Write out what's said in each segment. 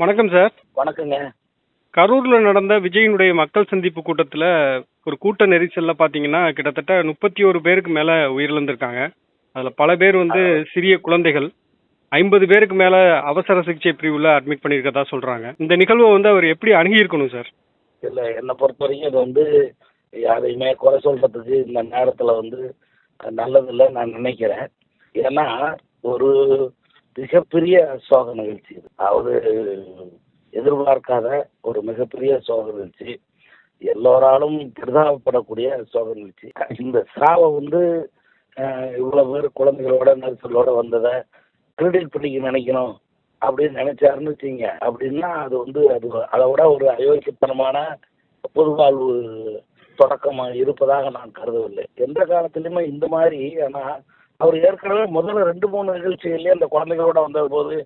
வணக்கம் சார் வணக்கங்க. கரூர்ல நடந்த விஜயினுடைய மக்கள் சந்திப்பு கூட்டத்துல ஒரு கூட்ட நெரிசல்ல பாத்தீங்கன்னா கிட்டத்தட்ட முப்பத்தி ஒரு பேருக்கு மேல உயிரிழந்திருக்காங்க. அதுல பல பேர் வந்து சிறிய குழந்தைகள். ஐம்பது பேருக்கு மேல அவசர சிகிச்சை பிரிவுல அட்மிட் பண்ணியிருக்கதா சொல்றாங்க. இந்த நிகழ்வை வந்து அவர் எப்படி அணுகியிருக்கணும் சார் இல்லை என்னை பொறுத்த வரைக்கும் இது வந்து யாரையுமே குறை சொல்றதுக்கு இந்த நேரத்தில் வந்து நல்லதில்லை நான் நினைக்கிறேன். ஏன்னா ஒரு மிகப்பெரிய சோக நிகழ்ச்சி இது. அவர் எதிர்பார்க்காத ஒரு மிகப்பெரிய சோக நிகழ்ச்சி. எல்லோராலும் பிரதாபப்படக்கூடிய சோக நிகழ்ச்சி. இந்த சாவை வந்து இவ்வளவு பேர் குழந்தைகளோட நெரிசலோட வந்ததை கிரெடிட் பண்ணிக்க நினைக்கணும் அப்படின்னு நினைச்சாருன்னு வச்சுங்க அப்படின்னா அது வந்து அது அதை விட ஒரு அயோக்கியத்தனமான பொதுவாழ்வு தொடக்கமாக இருப்பதாக நான் கருதவில்லை. எந்த காலத்திலுமே இந்த மாதிரி ஆனால் அவர் ஏற்கனவே முதல்ல ரெண்டு மூணு நிகழ்ச்சிகள்லயே அந்த குழந்தைகளோட வந்த போது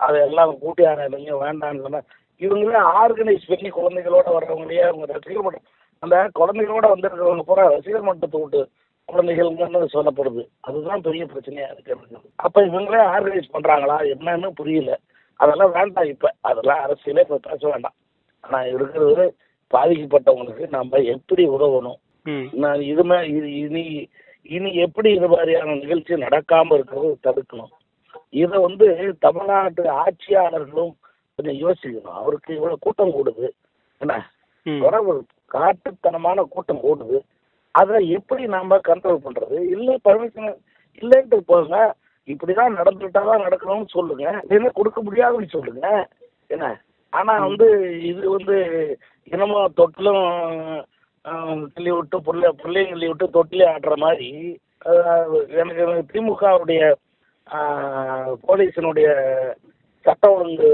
அதெல்லாம் கூட்டி ஆராய்ங்க வேண்டாம்னு சொன்னா இவங்களே ஆர்கனைஸ் பண்ணி குழந்தைகளோட வர்றவங்களையே அவங்க ரசிகர் மன்றம் அந்த குழந்தைகளோட வந்திருக்கிறவங்க பூரா ரசிகர் மன்றத்தை விட்டு குழந்தைகள்னு சொல்லப்படுது. அதுதான் பெரிய பிரச்சனையா இருக்கு எனக்கு. அப்ப இவங்களே ஆர்கனைஸ் பண்றாங்களா என்னன்னு புரியல. அதெல்லாம் வேண்டாம் இப்ப. அதெல்லாம் அரசியலே இப்ப பேச வேண்டாம். ஆனா இருக்கிறது பாதிக்கப்பட்டவங்களுக்கு நம்ம எப்படி உதவணும்? நான் இதுமே இது இனி இனி எப்படி இது மாதிரியான நிகழ்ச்சி நடக்காம இருக்கிறது தடுக்கணும். இதை வந்து தமிழ்நாட்டு ஆட்சியாளர்களும் கொஞ்சம் யோசிக்கணும். அவருக்கு இவ்வளவு கூட்டம் கூடுது. என்ன? உறவு காட்டுத்தனமான கூட்டம் கூடுது. அதை எப்படி நாம கண்ட்ரோல் பண்றது? இல்லை பர்மிஷன் இல்லைன்ட்டு போங்க. இப்படிதான் நடந்துட்டாதான் நடக்கணும்னு சொல்லுங்க. இல்லைன்னா கொடுக்க முடியாதுன்னு சொல்லுங்க. என்ன? ஆனா வந்து இது வந்து என்னமோ தொட்டிலும் கிள்ளி விட்டு பிள்ளை பிள்ளையும் கிள்ளி விட்டு தொட்டிலே ஆடுற மாதிரி எனக்கு திமுகவுடைய போலீஸினுடைய சட்ட ஒழுங்கு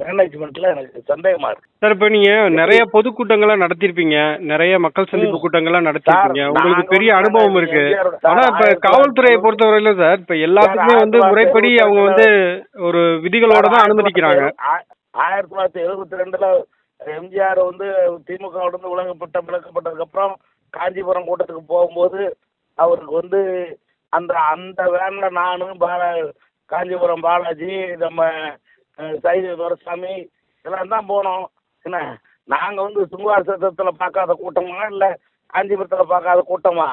மேனேஜ்மெண்ட்ல எனக்கு சந்தேகமா இருக்கு. சார் இப்ப நீங்க நிறைய பொதுக்கூட்டங்களா நடத்திருப்பீங்க. நிறைய மக்கள் சந்திப்பு. கூட்டங்கள்லாம் நடத்திருப்பீங்க. உங்களுக்கு பெரிய அனுபவம் இருக்கு. ஆனா இப்ப காவல்துறையை பொறுத்தவரையில சார். இப்ப எல்லாத்துக்குமே வந்து முறைப்படி அவங்க வந்து ஒரு விதிகளோட தான் அனுமதிக்கிறாங்க. ஆயிரத்தி தொள்ளாயிரத்தி எழுபத்தி ரெண்டுல எம்ஜிஆர் வந்து திமுக இருந்து விலகப்பட்ட விலக்கப்பட்டதுக்கு அப்புறம் காஞ்சிபுரம் கூட்டத்துக்கு போகும்போது அவருக்கு வந்து அந்த அந்த வேன்ல நானும் பாலா காஞ்சிபுரம் பாலாஜி நம்ம அஹ், துரசாமி எல்லாம் தான் போனோம். என்ன நாங்க வந்து சுங்குவார் சத்தத்துல பார்க்காத கூட்டமா இல்ல காஞ்சிபுரத்துல பார்க்காத கூட்டமா?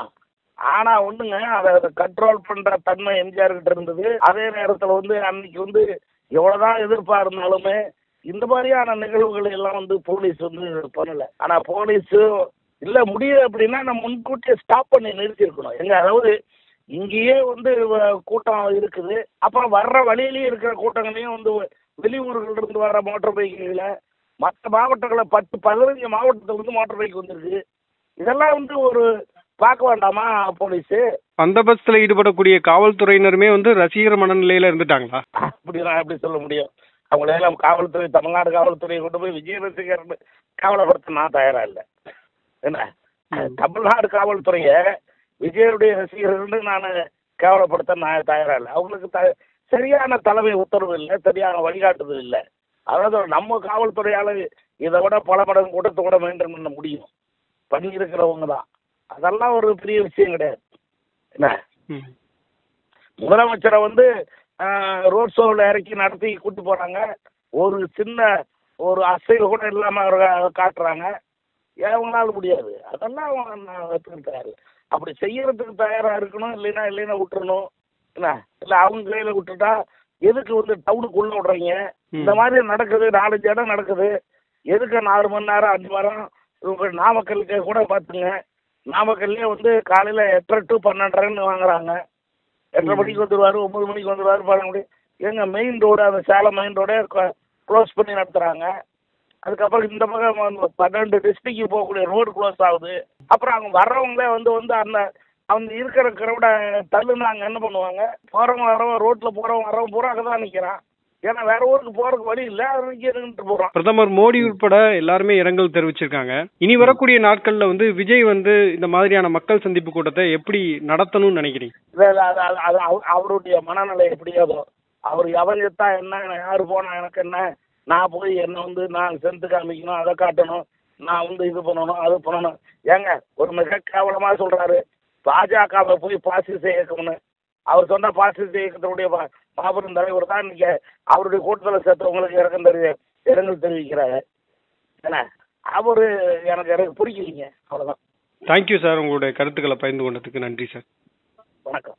ஆனா ஒண்ணுங்க அதை கண்ட்ரோல் பண்ற தன்மை எம்ஜிஆர் கிட்ட இருந்தது. அதே நேரத்துல வந்து அன்னைக்கு வந்து எவ்வளவுதான் எதிர்ப்பா இருந்தாலுமே இந்த மாதிரியான நிகழ்வுகள் எல்லாம் வந்து போலீஸ் வந்து பண்ணல. ஆனா போலீஸ் இல்ல முடியல அப்படின்னா நம்ம முன்கூட்டியே ஸ்டாப் பண்ணி நிறுத்தி இருக்கணும் எங்க அதாவது இங்கேயே வந்து கூட்டம் இருக்குது. அப்புறம் வர்ற வழியிலேயே இருக்கிற கூட்டங்களையும் வந்து வெளியூர்கள் இருந்து வர்ற மோட்டார் பைக்குகளை மற்ற மாவட்டங்களை பத்து பதினஞ்சு மாவட்டத்துல இருந்து மோட்டார் பைக் வந்திருக்கு. இதெல்லாம் வந்து ஒரு பார்க்க வேண்டாமா போலீஸு பந்தபஸ்துல ஈடுபடக்கூடிய காவல்துறையினருமே வந்து ரசிகர் மனநிலையில இருந்துட்டாங்களா? அப்படிலாம் எப்படி சொல்ல முடியும்? அவங்களையெல்லாம் காவல்துறை தமிழ்நாடு காவல்துறையை கொண்டு போய் விஜய் ரசிகர்னு கேவலப்படுத்த நான் தயாரா இல்லை. என்ன. தமிழ்நாடு காவல்துறையை விஜயருடைய ரசிகர்கள்னு நான் கேவலப்படுத்த நான் தயாரா இல்லை. அவங்களுக்கு த சரியான தலைமை உத்தரவு இல்லை சரியான வழிகாட்டுதல் இல்லை. அதாவது நம்ம காவல்துறையால இதை விட பல மடங்கு கூட்டத்தை கூட மெயின்டைன் பண்ண முடியும். பண்ணியிருக்கிறவங்க தான். அதெல்லாம் ஒரு பெரிய விஷயம் கிடையாது. என்ன. முதலமைச்சரை வந்து ரோட் ஷோவில் இறக்கி நடத்தி கூட்டு போறாங்க. ஒரு சின்ன ஒரு அசைவு கூட இல்லாம அவரை காட்டுறாங்க. அவங்களால முடியாது. அதெல்லாம் அவங்க நான் ஒத்துக்க தயார் அப்படி செய்யறதுக்கு தயாரா இருக்கணும் இல்லைன்னா இல்லைன்னா விட்டுறணும். என்ன? இல்ல அவங்க கையில விட்டுட்டா எதுக்கு வந்து டவுனுக்குள்ள விடுறீங்க? இந்த மாதிரி நடக்குது நாலஞ்சு இடம் நடக்குது. எதுக்கு நாலு மணி நேரம் அஞ்சு நேரம்? இவங்க நாமக்கலுக்கு கூட பார்த்துங்க. நாமக்கல்லே வந்து காலையில எட்டரை டு பன்னெண்டரைன்னு வாங்குறாங்க. எட்டரை மணிக்கு வந்துடுவாரு ஒன்பது மணிக்கு வந்துடுவாரு பாருங்க முடியும் எங்க மெயின் ரோடு அந்த சேலம் மெயின் ரோடே க்ளோஸ் பண்ணி நடத்துறாங்க. அதுக்கப்புறம் இந்த பக்கம் பன்னெண்டு டிஸ்ட்ரிக்ட் போகக்கூடிய ரோடு க்ளோஸ் ஆகுது. அப்புறம் அவங்க வர்றவங்களே வந்து வந்து அந்த அவங்க இருக்கிற கிரௌட தள்ளுனாங்க. என்ன பண்ணுவாங்க? போறவங்க வரவங்க ரோட்ல போறவங்க வரவங்க பூரா அங்கே தான் நிற்கிறான் ஏன்னா வேற ஊருக்கு போறதுக்கு வழி இல்லை அது நிற்கிட்டு போறான் பிரதமர் மோடி உட்பட எல்லாருமே இரங்கல் தெரிவிச்சிருக்காங்க. இனி வரக்கூடிய நாட்கள்ல வந்து விஜய் வந்து இந்த மாதிரியான மக்கள் சந்திப்பு கூட்டத்தை எப்படி நடத்தணும்னு நினைக்கிறீங்க? அவருடைய மனநிலை எப்படியாதோ அவர் எவன் செத்தா என்ன யாரு போனா எனக்கு என்ன நான் போய் என்ன வந்து நான் சென்று காமிக்கணும் அதை காட்டணும் நான் வந்து இது பண்ணணும் அது பண்ணணும். ஏங்க ஒரு மிக கேவலமா சொல்றாரு. பாஜகவை போய் பாசிச இயக்கம்னு அவர் சொன்ன பாசிச இயக்கத்தினுடைய மாபெரும் தலைவர் தான் இன்னைக்கு அவருடைய கூட்டத்தில் சேர்த்தவங்களுக்கு இறக்கம் தெரி இரங்கல் தெரிவிக்கிறாரு. என்ன அவரு எனக்கு எனக்கு பிடிக்கலைங்க. அவ்வளோதான் தேங்க்யூ சார் உங்களுடைய கருத்துக்களை பகிர்ந்து கொண்டதுக்கு நன்றி சார் வணக்கம்.